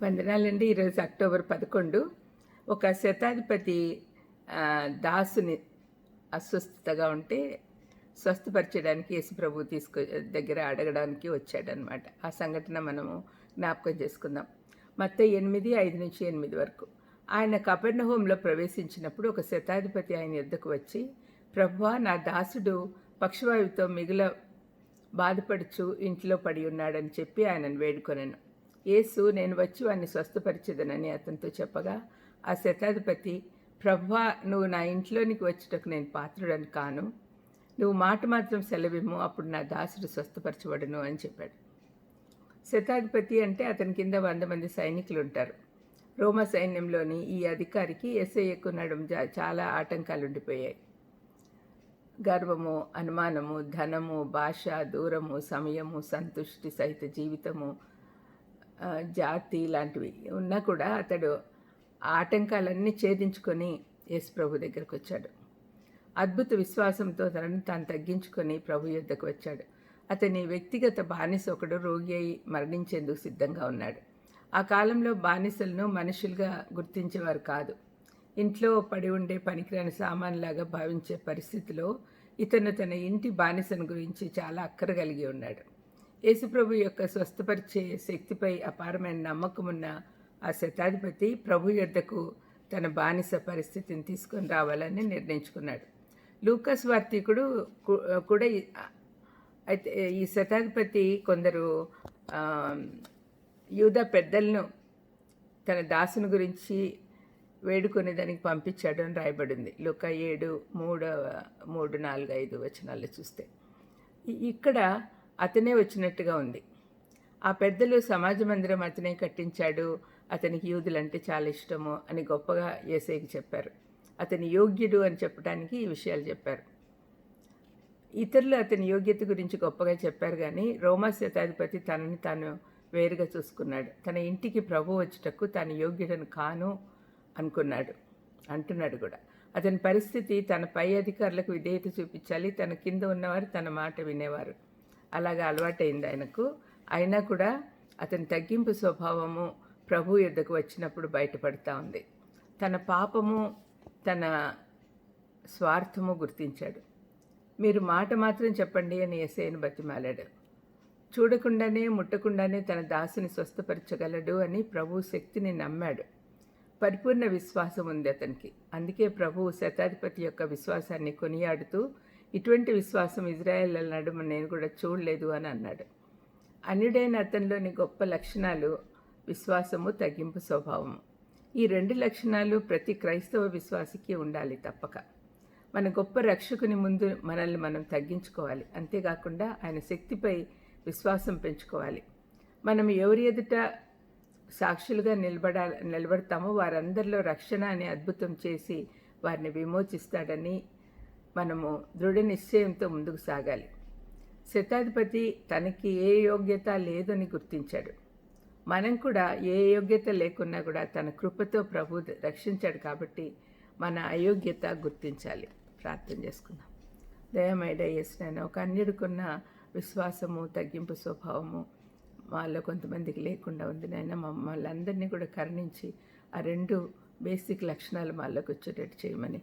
వందనాలండి. ఈరోజు అక్టోబర్ పదకొండు. ఒక శతాధిపతి దాసుని అస్వస్థతగా ఉంటే స్వస్థపరచడానికి యేసుప్రభు తీసుకు దగ్గర అడగడానికి వచ్చాడనమాట ఆ సంఘటన మనము జ్ఞాపకం చేసుకుందాం. మొత్తం ఎనిమిది ఐదు నుంచి ఎనిమిది వరకు. ఆయన కపెర్ణహోంలో ప్రవేశించినప్పుడు ఒక శతాధిపతి ఆయన ఎద్దకు వచ్చి ప్రభువా నా దాసుడు పక్షవాయువుతో మిగుల బాధపడుచు ఇంట్లో పడి ఉన్నాడని చెప్పి ఆయనను వేడుకొనెను. యేసు నేను వచ్చి వాడిని స్వస్థపరిచేదనని అతనితో చెప్పగా ఆ శతాధిపతి ప్రభా నువ్వు నా ఇంట్లోనికి వచ్చుటకు నేను పాత్రుడని కాను. నువ్వు మాట మాత్రం సెలవిమ్ము అప్పుడు నా దాసుడు స్వస్థపరచబడును అని చెప్పాడు. శతాధిపతి అంటే అతని కింద వంద మంది సైనికులు ఉంటారు రోమా సైన్యంలోని ఈ అధికారికి ఎస్ఐకు నడుం జా- చాలా ఆటంకాలు ఉండిపోయాయి గర్వము అనుమానము ధనము భాష దూరము సమయము సంతుష్టి సహిత జీవితము జాతి లాంటివి ఉన్నా కూడా అతడు ఆ ఆటంకాలన్నీ ఛేదించుకొని యేసు ప్రభు దగ్గరకు వచ్చాడు. అద్భుత విశ్వాసంతో తనను తాను తగ్గించుకొని ప్రభు యుద్ధకు వచ్చాడు. అతని వ్యక్తిగత బానిస ఒకడు రోగి అయి మరణించేందుకు సిద్ధంగా ఉన్నాడు. ఆ కాలంలో బానిసలను మనుషులుగా గుర్తించేవారు కాదు. ఇంట్లో పడి ఉండే పనికిరాని సామాన్లాగా భావించే పరిస్థితిలో ఇతను తన ఇంటి బానిసను గురించి చాలా అక్కర కలిగి ఉన్నాడు. యేసుప్రభు యొక్క స్వస్థపరిచే శక్తిపై అపారమైన నమ్మకం ఉన్న ఆ శతాధిపతి ప్రభు యొద్దకు తన బానిస పరిస్థితిని తీసుకొని రావాలని నిర్ణయించుకున్నాడు. లూకస్ వార్తీకుడు కూడా అయితే ఈ శతాధిపతి కొందరు యూద యూదా పెద్దలను తన దాసుని గురించి వేడుకునే దానికి పంపించాడు అని రాయబడింది. లుక ఏడు మూడు మూడు నాలుగు ఐదు వచనాలు చూస్తే. ఇక్కడ అతనే వచ్చినట్టుగా ఉంది. ఆ పెద్దలు సమాజ మందిరం అతనే కట్టించాడు. అతనికి యూదులంటే చాలా ఇష్టము అని గొప్పగా ఏసైకి చెప్పారు. అతని యోగ్యుడు అని చెప్పడానికి ఈ విషయాలు చెప్పారు. ఇతరులు అతని యోగ్యత గురించి గొప్పగా చెప్పారు కానీ రోమా శతాధిపతి తనని తాను వేరుగా చూసుకున్నాడు. తన ఇంటికి ప్రభు వచ్చుటకు తాను యోగ్యుడను కాను అనుకున్నాడు. అంటున్నాడు కూడా. అతని పరిస్థితి తన పై అధికారులకు విధేయత చూపించాలి. తన కింద ఉన్నవారు తన మాట వినేవారు. అలాగా అలవాటైంది ఆయనకు. అయినా కూడా అతని తగ్గింపు స్వభావము ప్రభు ఎద్దకు వచ్చినప్పుడు బయటపడతా ఉంది. తన పాపము తన స్వార్థము గుర్తించాడు. మీరు మాట మాత్రం చెప్పండి అని ఎసేను బతిమాలాడు. చూడకుండానే ముట్టకుండానే తన దాసుని స్వస్థపరచగలడు అని ప్రభు శక్తిని నమ్మాడు. పరిపూర్ణ విశ్వాసం ఉంది అతనికి. అందుకే ప్రభు శతాధిపతి యొక్క విశ్వాసాన్ని కొనియాడుతూ ఇటువంటి విశ్వాసం ఇజ్రాయెల్ నడుమ నేను కూడా చూడలేదు అని అన్నాడు. అన్యుడైన అతనిలోని గొప్ప లక్షణాలు విశ్వాసము తగ్గింపు స్వభావము. ఈ రెండు లక్షణాలు ప్రతి క్రైస్తవ విశ్వాసికి ఉండాలి తప్పక. మన గొప్ప రక్షకుని ముందు మనల్ని మనం తగ్గించుకోవాలి. అంతేకాకుండా ఆయన శక్తిపై విశ్వాసం పెంచుకోవాలి. మనం ఎవరి ఎదుట సాక్షులుగా నిలబడ నిలబడతామో వారందరిలో రక్షణ అనే అద్భుతం చేసి వారిని విమోచిస్తాడని మనము దృఢ నిశ్చయంతో ముందుకు సాగాలి. శతాధిపతి తనకి ఏ యోగ్యత లేదని గుర్తించాడు. మనం కూడా ఏ యోగ్యత లేకున్నా కూడా తన కృపతో ప్రభు రక్షించాడు కాబట్టి మన అయోగ్యత గుర్తించాలి. ప్రార్థన చేసుకుందాం. దయమైడ చేసిన ఒక అన్యుడికున్న విశ్వాసము తగ్గింపు స్వభావము మాలో కొంతమందికి లేకుండా ఉంది నాయన. మమ్మల్ని అందరినీ కూడా కరుణించి ఆ రెండు బేసిక్ లక్షణాలు మాలోకి వచ్చేటట్టు చేయమని